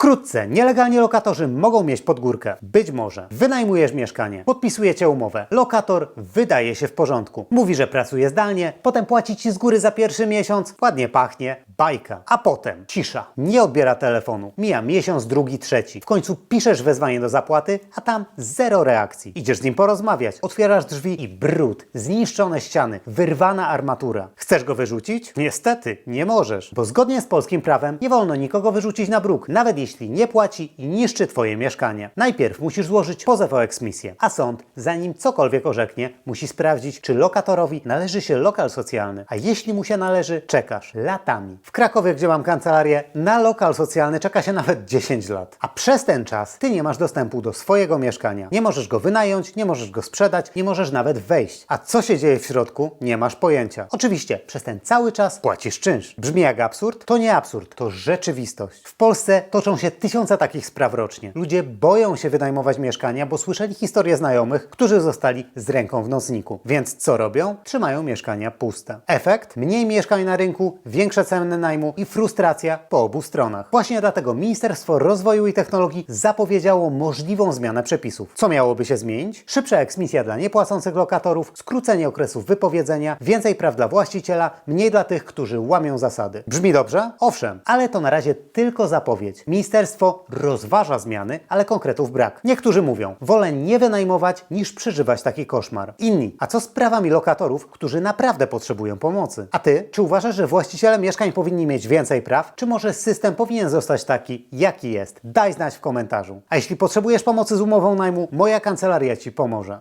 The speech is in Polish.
Wkrótce nielegalni lokatorzy mogą mieć pod górkę. Być może. Wynajmujesz mieszkanie, podpisujecie umowę. Lokator wydaje się w porządku. Mówi, że pracuje zdalnie, potem płaci ci z góry za pierwszy miesiąc, ładnie pachnie, bajka. A potem cisza. Nie odbiera telefonu. Mija miesiąc, drugi, trzeci. W końcu piszesz wezwanie do zapłaty, a tam zero reakcji. Idziesz z nim porozmawiać, otwierasz drzwi i brud, zniszczone ściany, wyrwana armatura. Chcesz go wyrzucić? Niestety, nie możesz, bo zgodnie z polskim prawem nie wolno nikogo wyrzucić na bruk, nawet jeśli nie płaci i niszczy twoje mieszkanie. Najpierw musisz złożyć pozew o eksmisję, a sąd, zanim cokolwiek orzeknie, musi sprawdzić, czy lokatorowi należy się lokal socjalny, a jeśli mu się należy, czekasz latami. W Krakowie, gdzie mam kancelarię, na lokal socjalny czeka się nawet 10 lat, a przez ten czas ty nie masz dostępu do swojego mieszkania. Nie możesz go wynająć, nie możesz go sprzedać, nie możesz nawet wejść. A co się dzieje w środku, nie masz pojęcia. Oczywiście, przez ten cały czas płacisz czynsz. Brzmi jak absurd? To nie absurd, to rzeczywistość. W Polsce toczą się tysiące takich spraw rocznie. Ludzie boją się wynajmować mieszkania, bo słyszeli historie znajomych, którzy zostali z ręką w nocniku. Więc co robią? Trzymają mieszkania puste. Efekt? Mniej mieszkań na rynku, większe ceny najmu i frustracja po obu stronach. Właśnie dlatego Ministerstwo Rozwoju i Technologii zapowiedziało możliwą zmianę przepisów. Co miałoby się zmienić? Szybsza eksmisja dla niepłacących lokatorów, skrócenie okresów wypowiedzenia, więcej praw dla właściciela, mniej dla tych, którzy łamią zasady. Brzmi dobrze? Owszem, ale to na razie tylko zapowiedź. Ministerstwo rozważa zmiany, ale konkretów brak. Niektórzy mówią, wolę nie wynajmować niż przeżywać taki koszmar. Inni, a co z prawami lokatorów, którzy naprawdę potrzebują pomocy? A ty, czy uważasz, że właściciele mieszkań powinni mieć więcej praw, czy może system powinien zostać taki, jaki jest? Daj znać w komentarzu. A jeśli potrzebujesz pomocy z umową najmu, moja kancelaria Ci pomoże.